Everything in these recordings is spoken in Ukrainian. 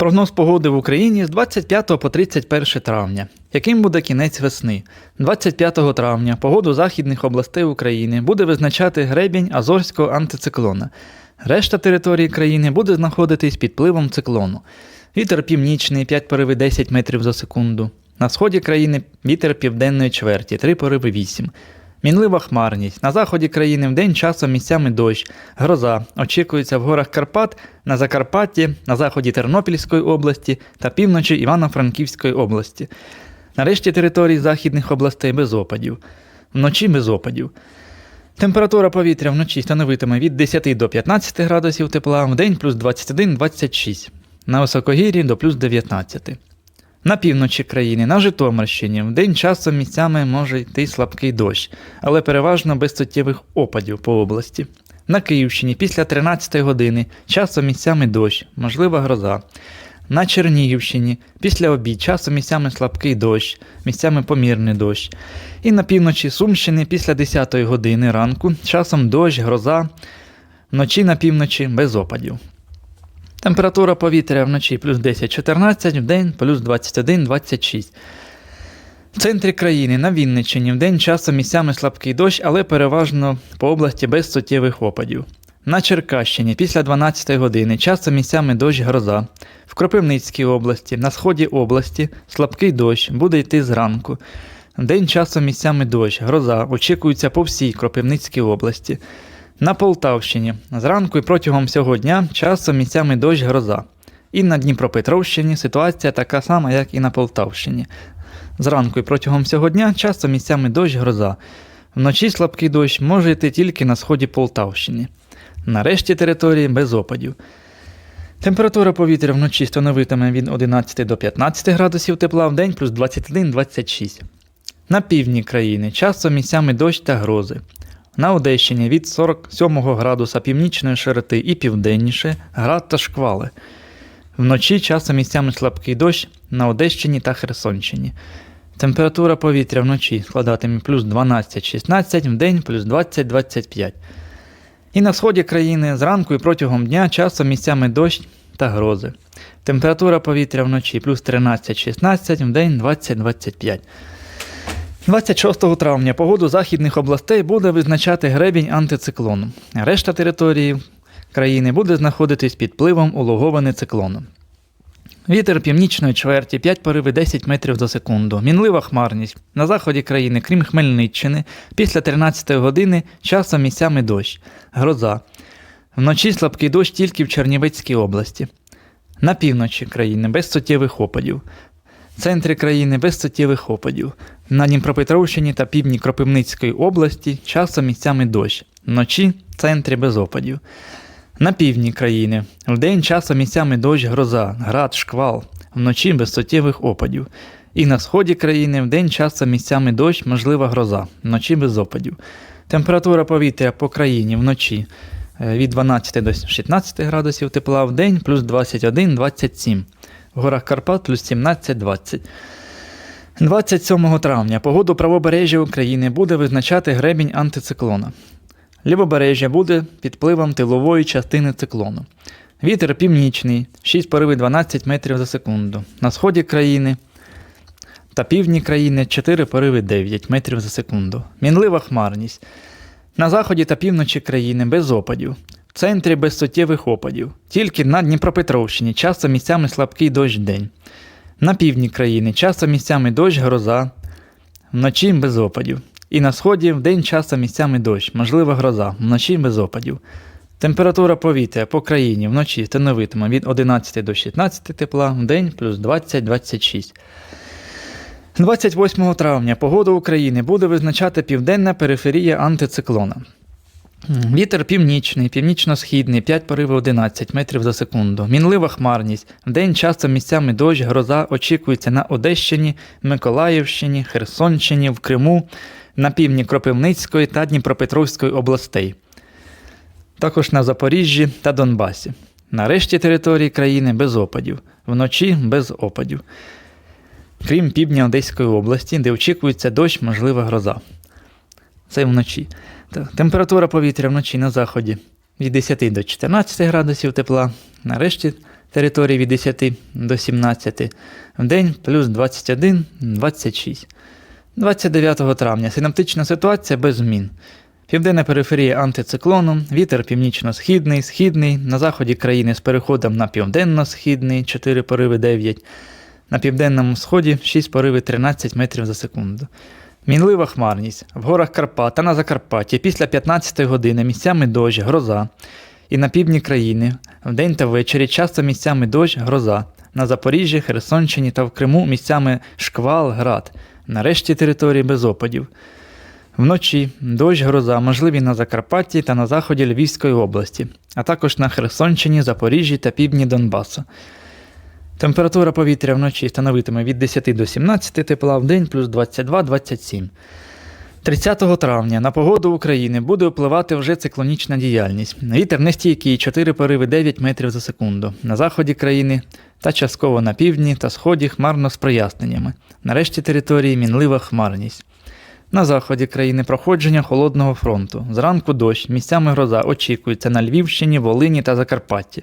Прогноз погоди в Україні з 25 по 31 травня. Яким буде кінець весни? 25 травня погоду західних областей України буде визначати гребінь Азорського антициклона. Решта території країни буде знаходитись під пливом циклону. Вітер північний 5 пориви 10 метрів за секунду. На сході країни вітер південної чверті 3 пориви 8. Мінлива хмарність. На заході країни вдень часом місцями дощ, гроза. Очікується в горах Карпат, на Закарпатті, на заході Тернопільської області та півночі Івано-Франківської області. На решті територій західних областей без опадів. Вночі без опадів. Температура повітря вночі становитиме від 10 до 15 градусів тепла, вдень плюс 21-26, на високогір'ї до плюс 19. На півночі країни, на Житомирщині, вдень часом місцями може йти слабкий дощ, але переважно без суттєвих опадів по області. На Київщині після 13 години часом місцями дощ, можлива гроза. На Чернігівщині після обід часом місцями слабкий дощ, місцями помірний дощ. І на півночі Сумщини після 10 години ранку часом дощ, гроза, вночі на півночі без опадів. Температура повітря вночі плюс 10-14, вдень плюс 21-26. В центрі країни на Вінниччині вдень часом місцями слабкий дощ, але переважно по області без суттєвих опадів. На Черкащині після 12 години часом місцями дощ гроза. В Кропивницькій області, на сході області слабкий дощ буде йти зранку. Вдень часом місцями дощ, гроза очікується по всій Кропивницькій області. На Полтавщині зранку і протягом всього дня часом місцями дощ гроза. І на Дніпропетровщині ситуація така сама, як і на Полтавщині. Зранку і протягом всього дня часто місцями дощ гроза. Вночі слабкий дощ може йти тільки на сході Полтавщини. На решті території без опадів. Температура повітря вночі становитиме від 11 до 15 градусів тепла в день плюс 21-26. На півдні країни часто місцями дощ та грози. На Одещині від 47 градуса північної широти і південніше град та шквали. Вночі часом місцями слабкий дощ на Одещині та Херсонщині. Температура повітря вночі складатиме плюс 12-16, вдень плюс 20-25. І на сході країни зранку і протягом дня часом місцями дощ та грози. Температура повітря вночі плюс 13-16, вдень 20-25. 26 травня погоду західних областей буде визначати гребінь антициклону. Решта території країни буде знаходитись під пливом улоговане циклоном. Вітер північної чверті 5 пориви 10 метрів за секунду. Мінлива хмарність. На заході країни, крім Хмельниччини, після 13 години часом місцями дощ. Гроза. Вночі слабкий дощ тільки в Чернівецькій області. На півночі країни без суттєвих опадів. В центрі країни без суттєвих опадів. На Дніпропетровщині та півдні Кропивницької області часом місцями дощ. Вночі в центрі без опадів. На півдні країни вдень часом місцями дощ гроза, град, шквал, вночі без суттєвих опадів. І на сході країни вдень часом місцями дощ, можлива гроза, вночі без опадів. Температура повітря по країні вночі е, від 12 до 16 градусів тепла, в день плюс 21-27. В горах Карпат плюс 17-20. 27 травня погоду правобережжя України буде визначати гребінь антициклона. Лівобережжя буде під впливом тилової частини циклону. Вітер північний, 6 пориви 12 метрів за секунду. На сході країни та півдні країни 4 пориви 9 метрів за секунду. Мінлива хмарність. На заході та півночі країни без опадів. В центрі без суттєвих опадів. Тільки на Дніпропетровщині часто місцями слабкий дощ день. На півдні країни часто місцями дощ гроза, вночі без опадів. І на сході вдень часто місцями дощ, можлива гроза, вночі без опадів. Температура повітря по країні вночі становитиме від 11 до 16 тепла, вдень плюс 20-26. 28 травня погоду України буде визначати південна периферія антициклона. Вітер північний, північно-східний, 5 пориви 11 метрів за секунду. Мінлива хмарність. Вдень часто місцями дощ, гроза очікується на Одещині, Миколаївщині, Херсонщині, в Криму, на півдні Кропивницької та Дніпропетровської областей. Також на Запоріжжі та Донбасі. На решті території країни без опадів. Вночі без опадів. Крім півдня Одеської області, де очікується дощ, можлива гроза. Це вночі. Температура повітря вночі на заході від 10 до 14 градусів тепла. На решті території від 10 до 17, вдень плюс 21, 26. 29 травня синаптична ситуація без змін. Південна периферія антициклону, вітер північно-східний, східний, на заході країни з переходом на південно-східний 4 пориви 9, на південному сході 6 пориви 13 метрів за секунду. Мінлива хмарність. В горах Карпат та на Закарпатті після 15 години місцями дощ, гроза. І на півдні країни вдень та ввечері часто місцями дощ, гроза. На Запоріжжі, Херсонщині та в Криму місцями шквал, град. На решті території без опадів. Вночі дощ, гроза можливі на Закарпатті та на заході Львівської області, а також на Херсонщині, Запоріжжі та півдні Донбасу. Температура повітря вночі становитиме від 10 до 17 тепла, в день плюс 22-27. 30 травня на погоду України буде впливати вже циклонічна діяльність. Вітер нестійкий 4 пориви 9 метрів за секунду. На заході країни та частково на півдні та сході хмарно з проясненнями. На решті території мінлива хмарність. На заході країни проходження холодного фронту. Зранку дощ, місцями гроза очікується на Львівщині, Волині та Закарпатті.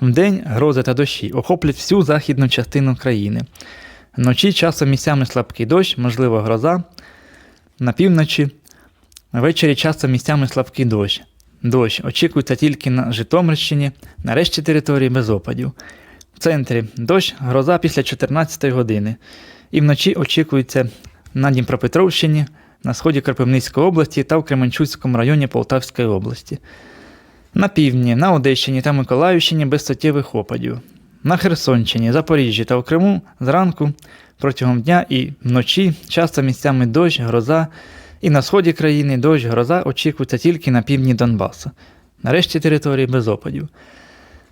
Вдень грози та дощі охоплять всю західну частину країни. Вночі часом місцями слабкий дощ, можливо, гроза. На півночі ввечері часто місцями слабкий дощ. Дощ очікується тільки на Житомирщині, на решті території без опадів. В центрі дощ, гроза після 14 години. І вночі очікується на Дніпропетровщині, на сході Кропивницької області та в Кременчуцькому районі Полтавської області. На півдні, на Одещині та Миколаївщині без суттєвих опадів. На Херсонщині, Запоріжжі та в Криму зранку протягом дня і вночі часто місцями дощ, гроза, і на сході країни дощ, гроза очікується тільки на півдні Донбасу. Нарешті території без опадів.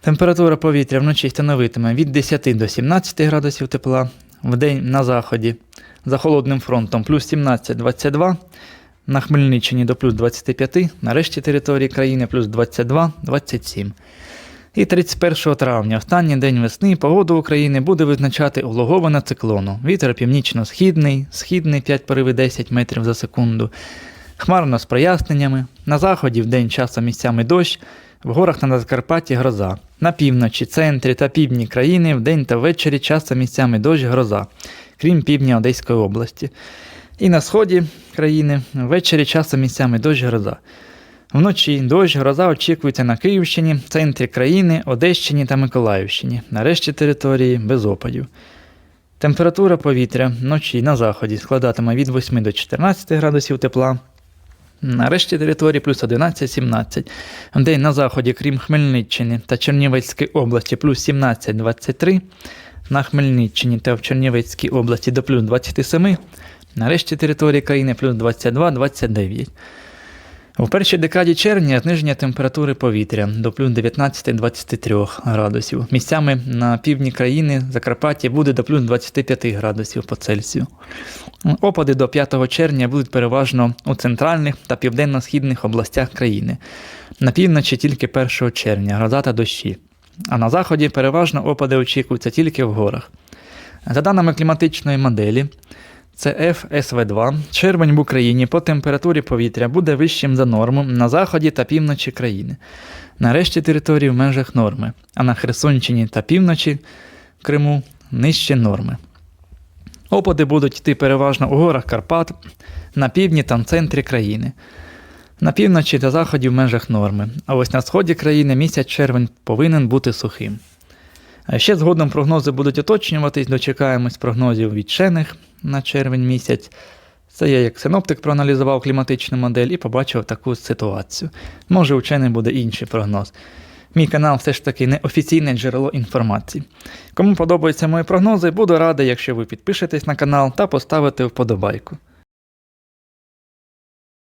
Температура повітря вночі становитиме від 10 до 17 градусів тепла, вдень на заході за холодним фронтом плюс 17-22, на Хмельниччині до плюс 25, на решті території країни плюс 22-27. І 31 травня, останній день весни, погоду України буде визначати улогована циклону. Вітер північно-східний, східний 5 пориви 10 метрів за секунду. Хмарно з проясненнями. На заході в день часом місцями дощ, в горах на Закарпатті гроза. На півночі, центрі та півдні країни в день та ввечері часто місцями дощ гроза, крім півдня Одеської області. І на сході країни ввечері часто місцями дощ гроза. Вночі дощ, гроза очікується на Київщині, центрі країни, Одещині та Миколаївщині, на решті території без опадів. Температура повітря вночі на заході складатиме від 8 до 14 градусів тепла. На решті території плюс 11-17. Вдень на заході, крім Хмельниччини та Чернівецької області, плюс 17-23. На Хмельниччині та в Чернівецькій області до плюс 27. На решті території країни плюс 22-29. У першій декаді червня зниження температури повітря до плюс 19-23 градусів. Місцями на півдні країни Закарпаття буде до плюс 25 градусів по Цельсію. Опади до 5 червня будуть переважно у центральних та південно-східних областях країни. На півночі тільки 1 червня, гроза та дощі. А на заході переважно опади очікуються тільки в горах. За даними кліматичної моделі, це FSV2. Червень в Україні по температурі повітря буде вищим за норму на заході та півночі країни. На решті території в межах норми, а на Херсонщині та півночі Криму нижче норми. Опади будуть йти переважно у горах Карпат, на півдні та центрі країни. На півночі та заході в межах норми, а ось на сході країни місяць червень повинен бути сухим. А ще згодом прогнози будуть уточнюватись, дочекаємось прогнозів від вчених на червень місяць. Це я як синоптик проаналізував кліматичну модель і побачив таку ситуацію. Може, учений буде інший прогноз. Мій канал все ж таки не офіційне джерело інформації. Кому подобаються мої прогнози, буду радий, якщо ви підпишетесь на канал та поставите вподобайку.